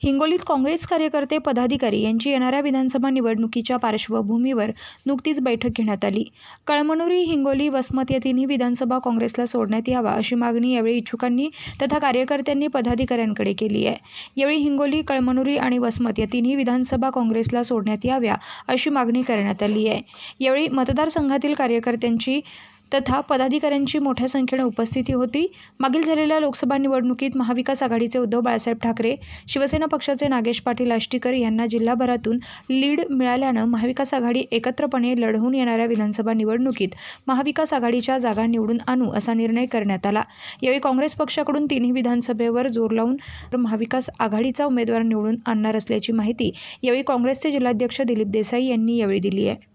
हिंगोलीत काँग्रेस कार्यकर्ते पदाधिकारी यांची येणाऱ्या विधानसभा निवडणुकीच्या पार्श्वभूमीवर नुकतीच बैठक घेण्यात आली. कळमनुरी हिंगोली वसमत या तिन्ही विधानसभा काँग्रेसला सोडण्यात यावा अशी मागणी यावेळी इच्छुकांनी तथा कार्यकर्त्यांनी पदाधिकाऱ्यांकडे केली आहे. यावेळी हिंगोली कळमनुरी आणि वसमत या तिन्ही विधानसभा काँग्रेसला सोडण्यात याव्या अशी मागणी करण्यात आली आहे. यावेळी मतदारसंघातील कार्यकर्त्यांची तथा पदाधिकाऱ्यांची मोठ्या संख्येने उपस्थिती होती. मागील झालेल्या लोकसभा निवडणुकीत महाविकास आघाडीचे उद्धव बाळासाहेब ठाकरे शिवसेना पक्षाचे नागेश पाटील आष्टीकर यांना जिल्हाभरातून लीड मिळाल्यानं महाविकास आघाडी एकत्रपणे लढवून येणाऱ्या विधानसभा निवडणुकीत महाविकास आघाडीच्या जागा निवडून आणू असा निर्णय करण्यात आला. यावेळी काँग्रेस पक्षाकडून तिन्ही विधानसभेवर जोर लावून महाविकास आघाडीचा उमेदवार निवडून आणणार असल्याची माहिती यावेळी काँग्रेसचे जिल्हाध्यक्ष दिलीप देसाई यांनी यावेळी दिली आहे.